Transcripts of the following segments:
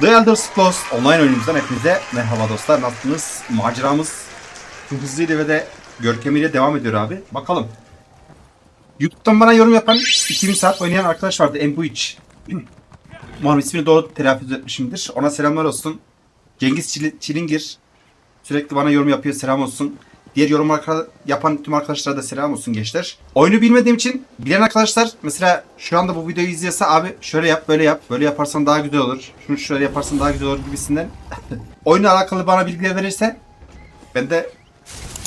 The Elder Scrolls online oyunumuzdan hepinize merhaba dostlar. Nasılsınız? Maceramız tüm hızıyla ve de görkemiyle devam ediyor abi. Bakalım. YouTube'dan bana yorum yapan 2000 saat oynayan arkadaş vardı. Embuiç. Umarım ismini doğru telaffuz etmişimdir. Ona selamlar olsun. Cengiz Çili- Çilingir sürekli bana yorum yapıyor. Selam olsun. Diğer yorum yapan tüm arkadaşlara da selam olsun gençler. Oyunu bilmediğim için bilen arkadaşlar mesela şu anda bu videoyu izliyorsa abi şöyle yap böyle yap böyle yaparsan daha güzel olur. Şunu şöyle yaparsan daha güzel olur gibisinden. Oyunla alakalı bana bilgiler verirse ben de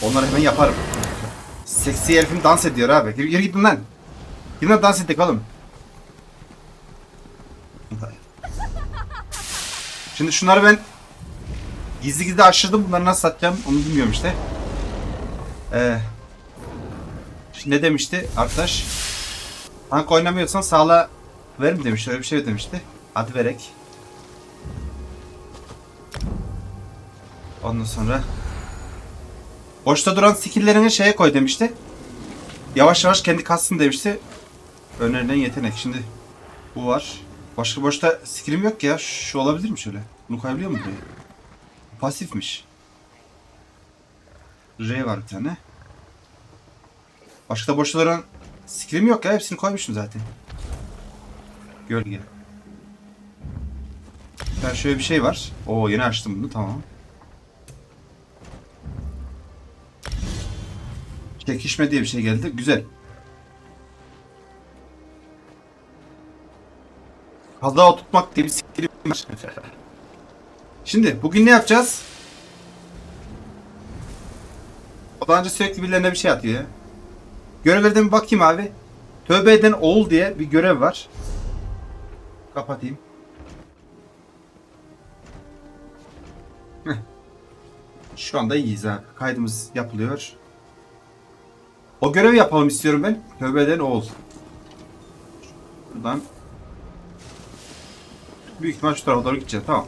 onları hemen yaparım. Seksi herifim dans ediyor abi. Gir, gir gidin lan. Gidin lan dans ettik oğlum. Şimdi şunları ben gizli gizli aşırdım. Bunları nasıl satacağım onu bilmiyorum işte. Ee, şimdi ne demişti arkadaş? Tank oynamıyorsan sağla ver mi demişti. Öyle bir şey demişti. Hadi verek. Ondan sonra boşta duran skill'lerini şeye koy demişti. Yavaş yavaş kendi kassın demişti. Önerilen yetenek. Şimdi bu var. Başka boşta skill'im yok ki ya. Şu olabilir mi şöyle? Bunu koyabiliyor muyum buraya? Pasifmiş. R var bir tane. Başka boşta duran skill'im yok ya. Hepsini koymuşum zaten. Gölge. Ben şöyle bir şey var. Oo yeni açtım bunu tamam. Çekişme diye bir şey geldi. Güzel. Kaza oturtmak diye bir skillim var. Şimdi bugün ne yapacağız? O daha önce sürekli birilerine bir şey atıyor ya. Görevlerden bir bakayım abi. Tövbe eden oğul diye bir görev var. Kapatayım. Heh. Şu anda iyiyiz abi. Kaydımız yapılıyor. O görevi yapalım istiyorum ben. Tövbe eden oğul. Buradan Büyük ihtimal şu tarafa doğru gideceğiz. Tamam.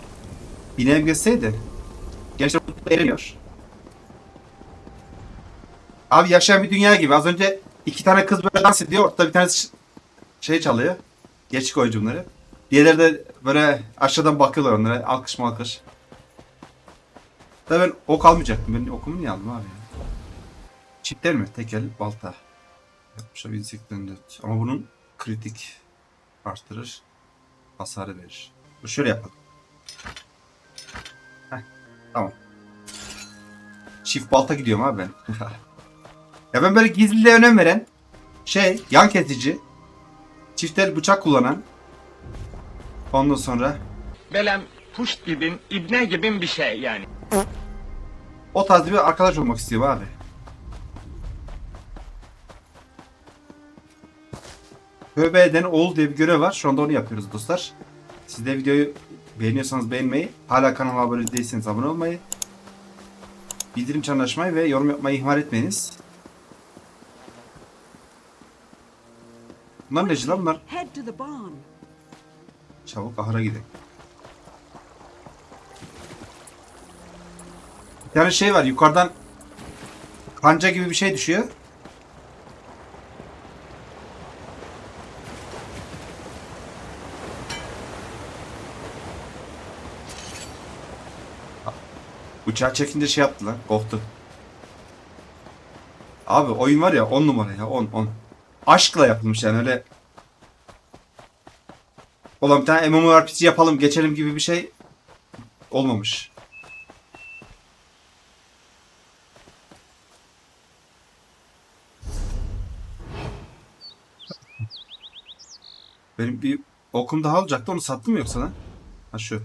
Bineğim geçseydi. Gençler mutlu eremiyor. Abi yaşayan bir dünya gibi. Az önce iki tane kız böyle dans ediyor. Ortada bir tanesi şey çalıyor. Geçik oyuncu bunları. Diğerleri de böyle aşağıdan bakıyorlar onlara. Alkış mı alkış. Da ben ok almayacaktım. Ben okumu niye aldım abi ya? Çipler mi? Tekel, balta. Yapmışlar 1804. Ama bunun kritik arttırır. Hasarı verir. Bu şöyle yapalım. Heh, tamam. Çift balta gidiyorum abi ben. ya ben böyle gizliliğe önem veren şey yan kesici çiftel bıçak kullanan ondan sonra Belem puşt gibin, ibne gibin bir şey yani. o tarz bir arkadaş olmak istiyorum abi. Tövbe eden oğul diye bir görev var. Şu anda onu yapıyoruz dostlar. Siz de videoyu beğeniyorsanız beğenmeyi, hala kanalıma abone değilseniz abone olmayı, bildirim çanını açmayı ve yorum yapmayı ihmal etmeyiniz. Bunlar neci lan bunlar? Çabuk ahıra gidelim. Bir tane şey var yukarıdan kanca gibi bir şey düşüyor. Bıçağı çekince şey yaptı lan. Korktu. Abi oyun var ya 10 numara ya 10 10. Aşkla yapılmış yani öyle Ulan bir tane MMORPG yapalım geçelim gibi bir şey olmamış. Benim bir okum daha olacaktı onu sattım mı yoksa lan? Ha şu.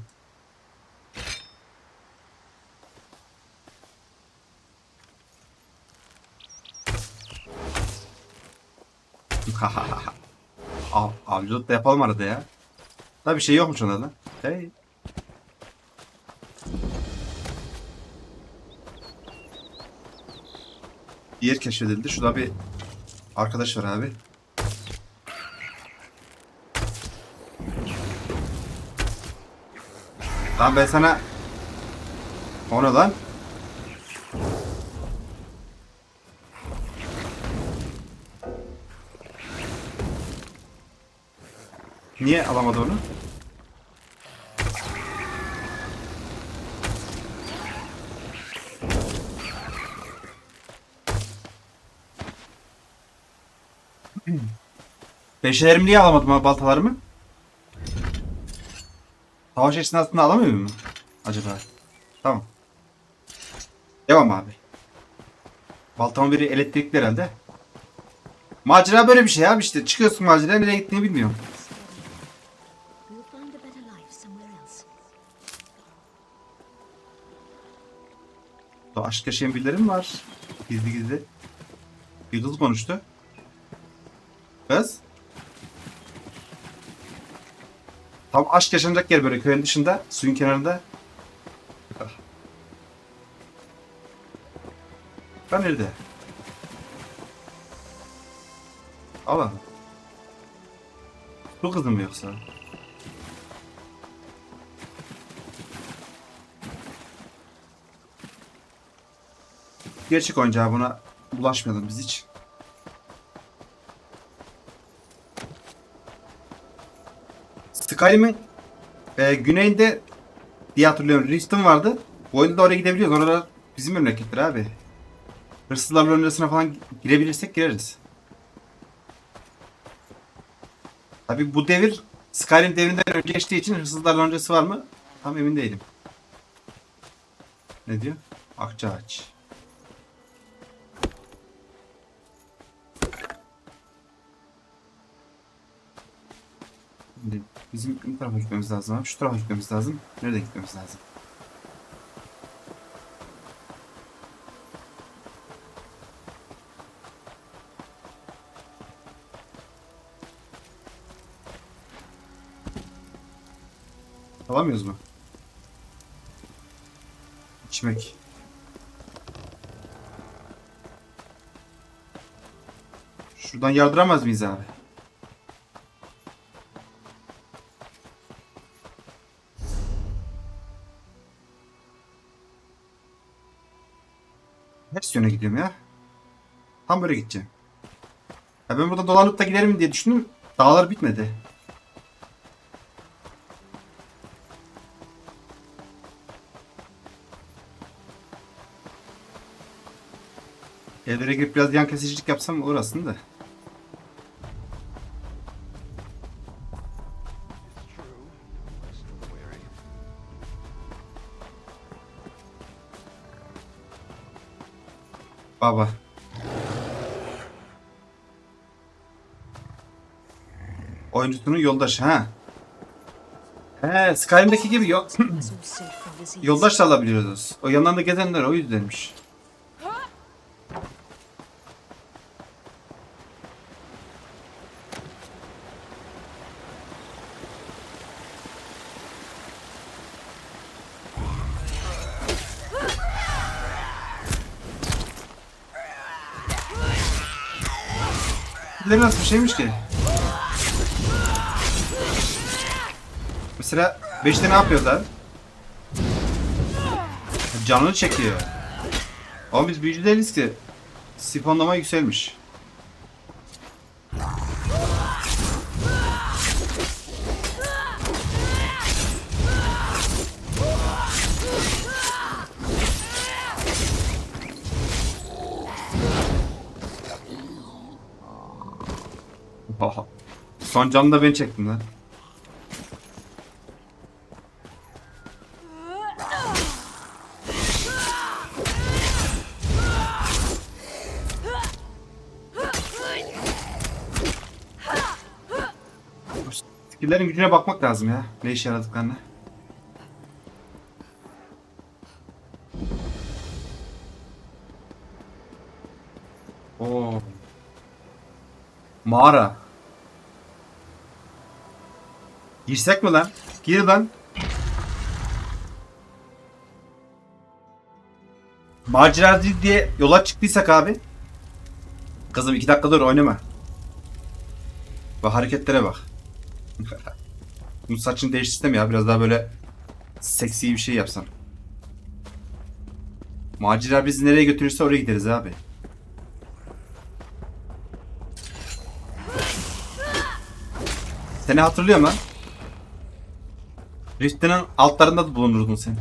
Av, avcılık da yapalım arada ya. Da bir şey yokmuş onda da. Hey. Bir yer keşfedildi. Şurada bir arkadaş var abi. Lan ben sana... O ne lan? Niye alamadı onu? Beşelerimi niye alamadım abi baltalarımı? Savaş esnasında alamıyor muyum acaba? Tamam. Devam abi. Baltamın biri elektrikli herhalde. Macera böyle bir şey abi işte. Çıkıyorsun macera nereye gittiğini bilmiyorum. Aşk yaşayan birileri mi var? Gizli gizli. Bir kız konuştu. Kız. Tam aşk yaşanacak yer böyle köyün dışında, suyun kenarında. Ah. Ben nerede? Allah. Bu kızım mı yoksa? Gerçek oyuncağı buna bulaşmayalım biz hiç. Skyrim'in e, güneyinde diye hatırlıyorum Rift'in vardı. Bu oyunda da oraya gidebiliyoruz. Oralar bizim memleketler abi. Hırsızlarla öncesine falan girebilirsek gireriz. Tabi bu devir Skyrim devrinden önce geçtiği için hırsızlarla öncesi var mı? Tam emin değilim. Ne diyor? Akçaağaç. Şimdi bizim bu tarafa gitmemiz lazım abi. Şu tarafa gitmemiz lazım. Nerede gitmemiz lazım? Alamıyoruz mu? İçmek. Şuradan yardıramaz mıyız abi? Ters yöne gidiyorum ya. Tam böyle gideceğim. Ya ben burada dolanıp da giderim diye düşündüm. Dağlar bitmedi. Evlere girip biraz yan kesicilik yapsam olur aslında. Baba. Oyuncusunun yoldaşı ha. He, Skyrim'deki gibi yok. Yoldaş da alabiliyoruz. O yanlarında gezenler o yüzdenmiş. Birileri nasıl bir şeymiş ki? Mesela 5'te ne yapıyorlar? Canını çekiyor. Ama biz büyücü değiliz ki. Sifonlama yükselmiş. Son canını da ben çektim lan. Skillerin gücüne bakmak lazım ya. Ne işe yaradıklarına. Oo. Mağara. Girsek mi lan? Gir lan. Maceracı diye yola çıktıysak abi. Kızım iki dakika dur oynama. Bak hareketlere bak. Bunun saçını değiştirsem ya biraz daha böyle seksi bir şey yapsam. Macera bizi nereye götürürse oraya gideriz abi. Seni hatırlıyorum lan. Rift'inin altlarında da bulunurdun sen.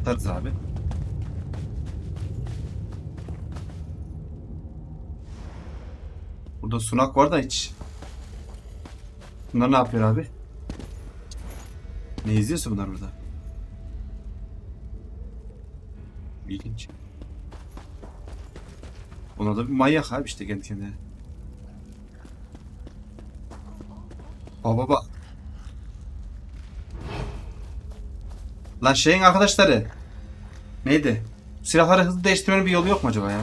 Atarız abi. Burada sunak var da hiç. Bunlar ne yapıyor abi? Ne izliyorsa bunlar burada? İlginç. Ona da bir manyak abi işte kendi kendine. Baba baba. Lan şeyin arkadaşları. Neydi? Silahları hızlı değiştirmenin bir yolu yok mu acaba ya?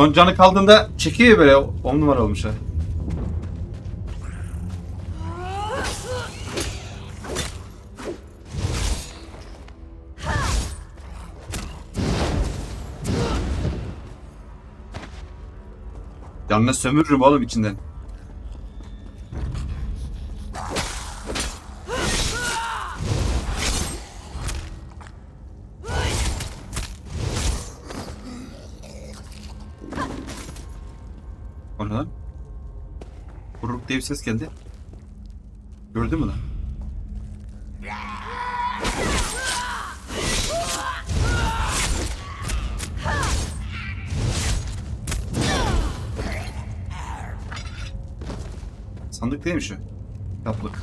Son canı kaldığında çekiyor böyle 10 numara olmuş ha. Canına sömürürüm oğlum içinden. Diye bir ses geldi. Gördün mü lan? Sandık değil mi şu? Kitaplık.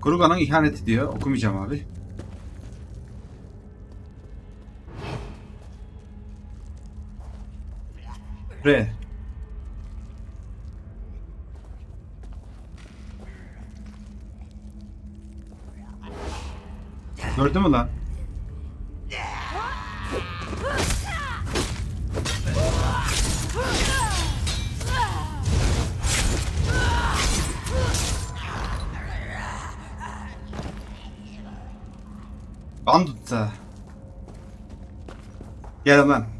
Kuruga'nın ihaneti diyor. Okumayacağım abi. R. Gördün mü lan? Bandutta. Gel hemen.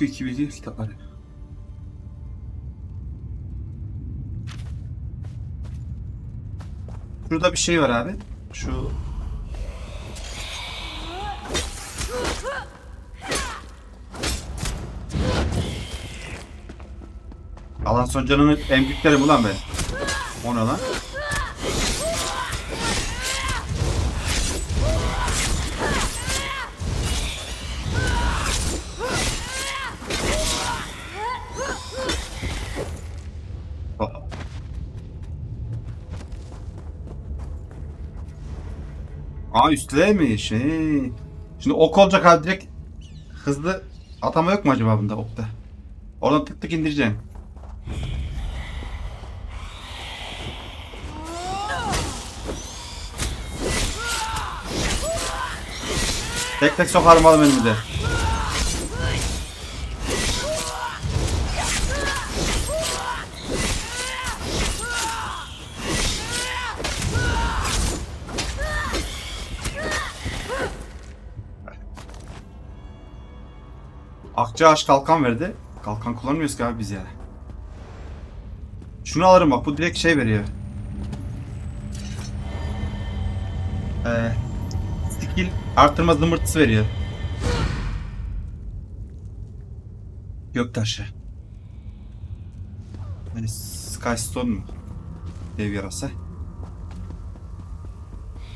Oku iki bilgi kitapları. Şurada bir şey var abi. Şu Alan son canının büyükleri mi lan ben? O ne lan? Aa üstleymiş. Şey. Şimdi ok olacak abi direkt hızlı atama yok mu acaba bunda okta? Oradan tık tık indireceğim. Tek tek sokarım oğlum önümüze. Akçaaş kalkan verdi. Kalkan kullanmıyoruz ki abi biz ya. Şunu alırım bak bu direkt şey veriyor. Ee, skill artırma zımbırtısı veriyor. Göktaşı. Hani Skystone mu? Dev yarası.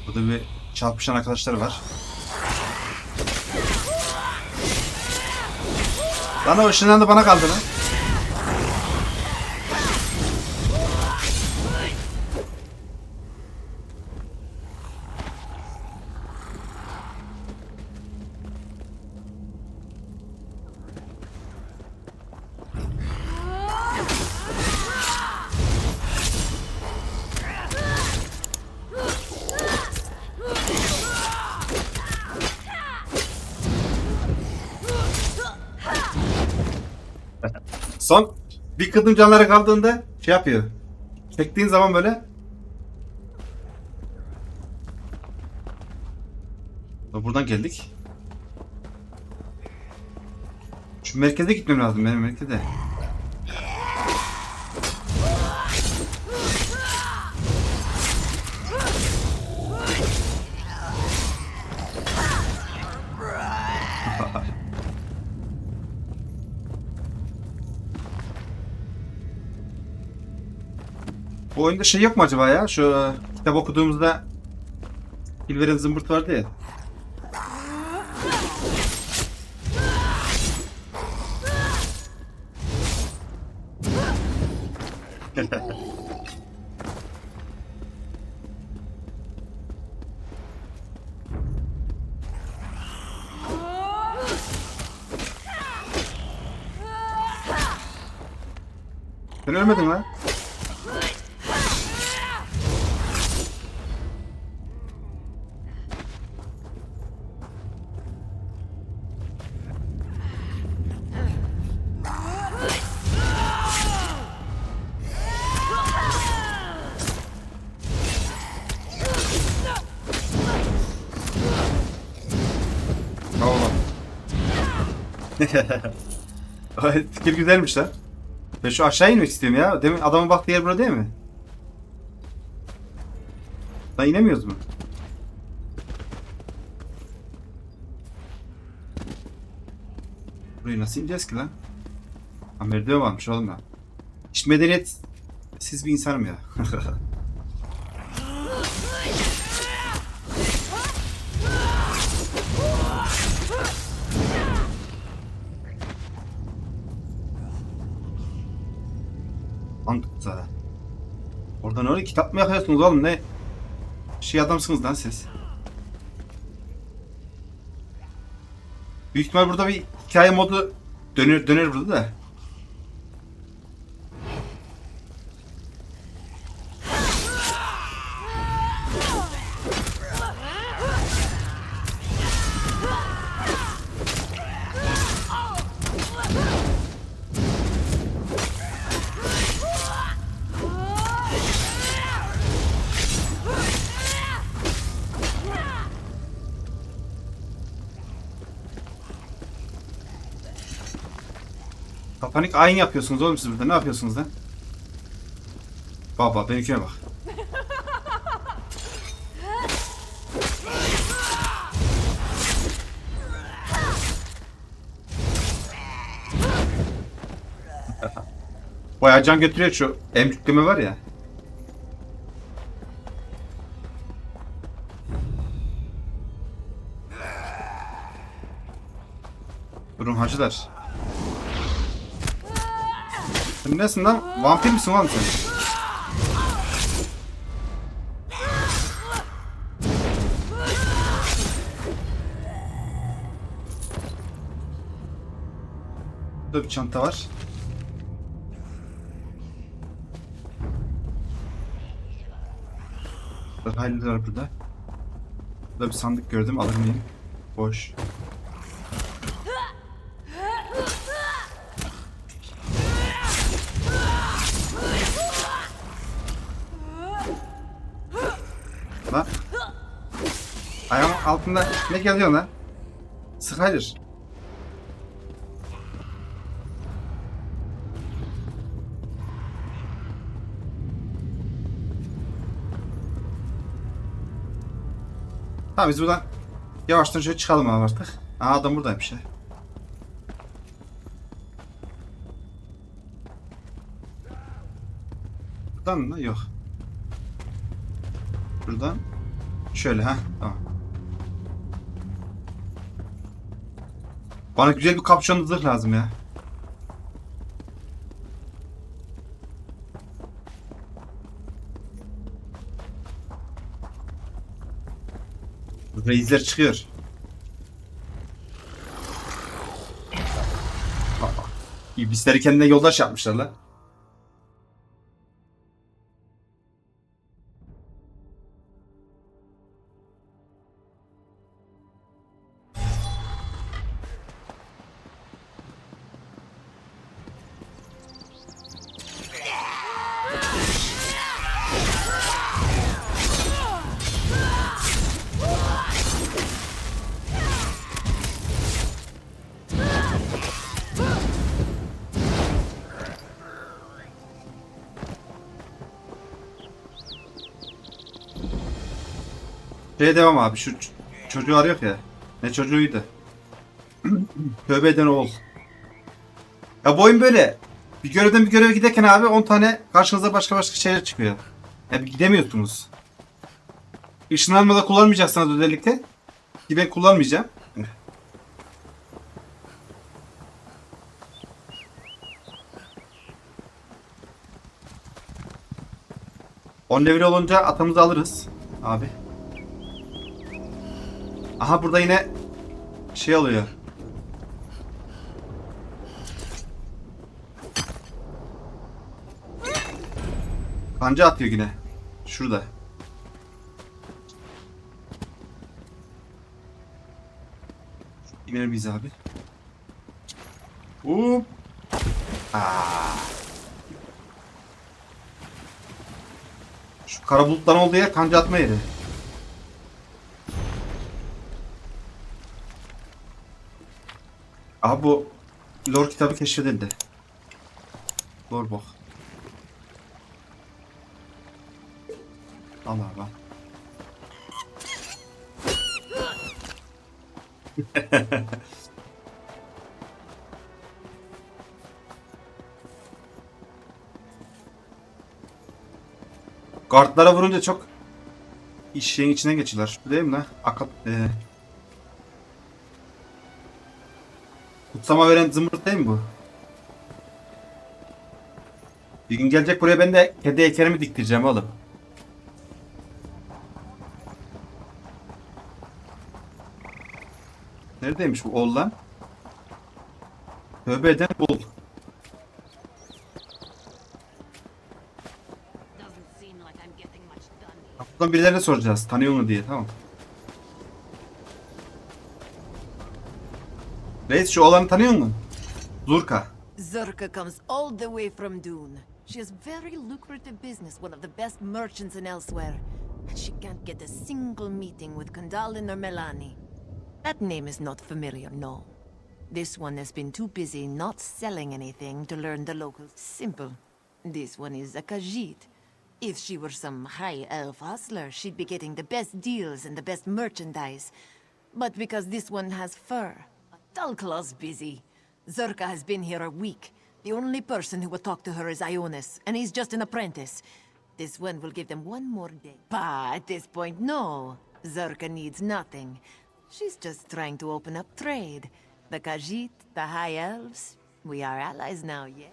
Burada bir çarpışan arkadaşlar var. Işından da bana kaldı lan. Bir kıdım canları kaldığında şey yapıyor. Çektiğin zaman böyle Buradan geldik. Şu merkeze gitmem lazım benim merkeze. Bu oyunda şey yok mu acaba ya? Şu e, kitap okuduğumuzda Silver'in zımbırt vardı ya. Sen ölmedin lan. Fikir güzelmiş lan. Ben şu aşağı inmek istiyorum ya. Demin adamın baktığı yer burada değil mi? Lan inemiyoruz mu? Burayı nasıl ineceğiz ki lan? Ha merdiven varmış oğlum ya. Hiç medeniyet siz bir insanım ya. Oradan öyle kitap mı yakıyorsunuz oğlum ne? Şey adamsınız lan siz. Büyük ihtimal burada bir hikaye modu döner döner burada da. Panik ayin yapıyorsunuz oğlum siz burada. Ne yapıyorsunuz lan? Baba benimkine bak. Bayağı can götürüyor şu emcikleme var ya. Durun hacılar. Sen nesin lan? Vampir misin oğlum sen? Burada bir çanta var. Hayırlı var burada. Burada bir sandık gördüm alır mıyım? Boş. Altında ne geliyor lan? Skyler. Tamam biz buradan yavaştan şöyle çıkalım abi artık. Aa adam buradaymış ya. Buradan mı? Yok. Buradan şöyle ha tamam. Bana güzel bir kapşonlu zırh lazım ya. Reisler çıkıyor. İblisleri kendine yoldaş yapmışlar lan. Devam abi. Şu çocuğu arıyor ya. Ne çocuğuydu? Tövbe eden oğul. Ya bu oyun böyle. Bir görevden bir göreve giderken abi 10 tane karşınıza başka başka şeyler çıkıyor. Ya bir gidemiyorsunuz. Işınlanmada kullanmayacaksınız özellikle. Ki ben kullanmayacağım. On level olunca atamızı alırız. Abi. Aha burada yine şey oluyor. Kanca atıyor yine. Şurada. İner miyiz abi? Hop. Aa. Şu kara bulutların olduğu yer kanca atma yeri. Abi bu lore kitabı keşfedildi. Lore bak. Al abi al. Guardlara vurunca çok iş şeyin içine geçiyorlar. Şu değil mi lan? Akat, ee. Kutsama veren zımbırt değil mi bu? Bir gün gelecek buraya ben de kedi heykelimi diktireceğim oğlum. Neredeymiş bu oğlan? Tövbe eden bul. Buradan birilerine soracağız. Tanıyor mu diye tamam. Reis şu oğlanı tanıyor musun? Zurka. Zurka comes all the way from Dune. She has very lucrative business, one of the best merchants in elsewhere. And she can't get a single meeting with Kandalin or Melani. That name is not familiar, no. This one has been too busy not selling anything to learn the local. Simple. This one is a Khajiit. If she were some high elf hustler, she'd be getting the best deals and the best merchandise. But because this one has fur, Dulclaw's busy. Zurka has been here a week. The only person who will talk to her is Ionis, and he's just an apprentice. This one will give them one more day. But at this point, no. Zurka needs nothing. She's just trying to open up trade. The Khajiit, the High Elves, we are allies now, yeah?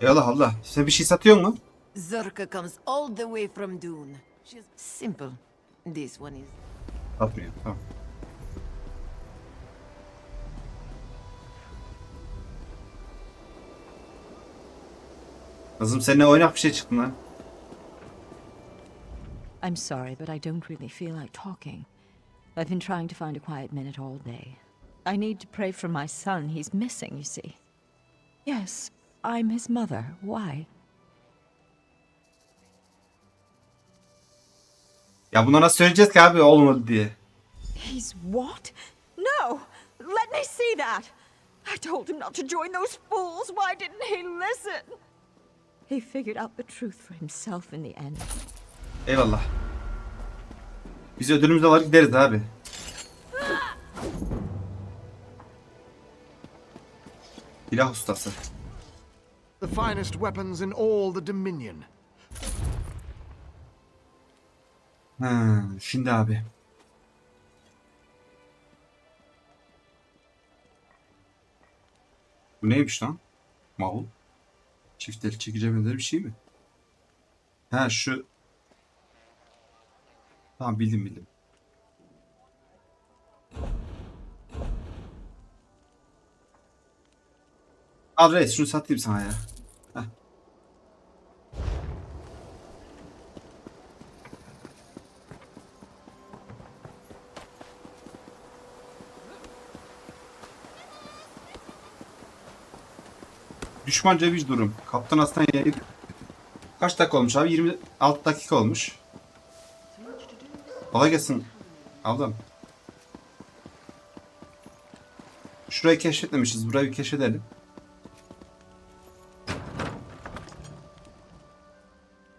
Ya Allah Allah. Sen bir şey satıyor mu? Zurka comes all the way from Dune. She's simple. This one is. Satmıyor. Tamam. Kızım seninle oynak bir şey çıktı lan. I'm sorry, but I don't really feel like talking. I've been trying to find a quiet minute all day. I need to pray for my son. He's missing, you see. Yes, I'm his mother. Why? Ya buna nasıl söyleyeceğiz ki abi olmadı diye. He's what? No! Let me see that! I told him not to join those fools. Why didn't he listen? He figured out the truth for himself in the end. Eyvallah. Biz ödülümüzü alır gideriz abi. Silah ustası. The finest weapons in all the Dominion. Ha, şimdi abi. Bu neymiş lan? Mahul. Çift el çekici benzer bir şey mi? Ha şu. Tamam bildim bildim. Al reis şunu satayım sana ya. Düşmanca bir durum. Kaptan yayı. Kaç dakika olmuş abi? 26 dakika olmuş. Kolay gelsin. Ablam. Şurayı keşfetmemişiz. Burayı bir keşfedelim.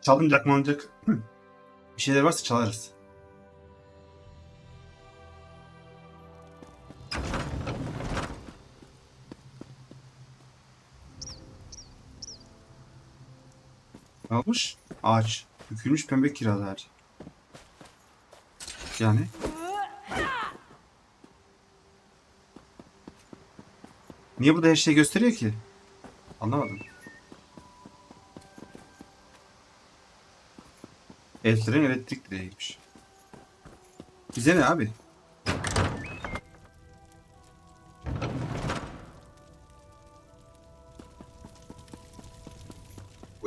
Çalınacak mı olacak? Bir şeyler varsa çalarız. Olmuş? Ağaç. Bükülmüş pembe kiraz ağacı. Yani? Niye burada her şeyi gösteriyor ki? Anlamadım. Elflerin elektrik direğiymiş. Bize ne abi?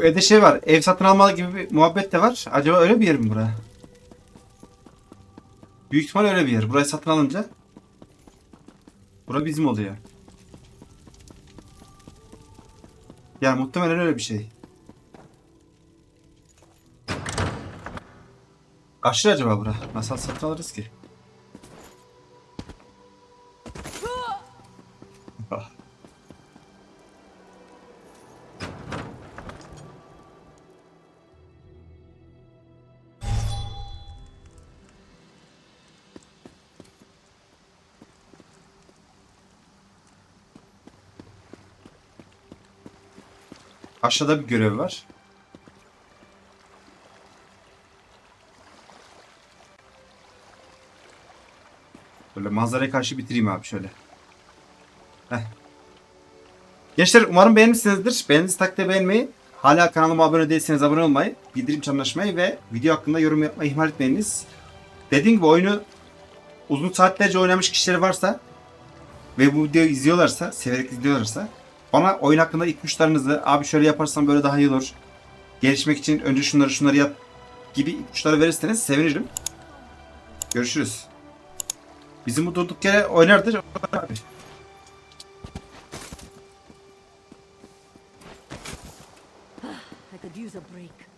Evde şey var. Ev satın alma gibi bir muhabbet de var. Acaba öyle bir yer mi bura? Büyük ihtimal öyle bir yer. Burayı satın alınca bura bizim oluyor. Yani muhtemelen öyle bir şey. Kaç lira acaba bura? Nasıl satın alırız ki? Aşağıda bir görev var. Böyle manzaraya karşı bitireyim abi şöyle. Heh. Gençler umarım beğenmişsinizdir. Beğendiğiniz takdirde beğenmeyi, hala kanalıma abone değilseniz abone olmayı, bildirim çanını ve video hakkında yorum yapmayı ihmal etmeyiniz. Dediğim gibi oyunu uzun saatlerce oynamış kişiler varsa ve bu videoyu izliyorlarsa, severek izliyorlarsa bana oyun hakkında ipuçlarınızı, abi şöyle yaparsan böyle daha iyi olur. Gelişmek için önce şunları şunları yap gibi ipuçları verirseniz sevinirim. Görüşürüz. Bizim bu durduk yere oynardır. Abi. I could use a break.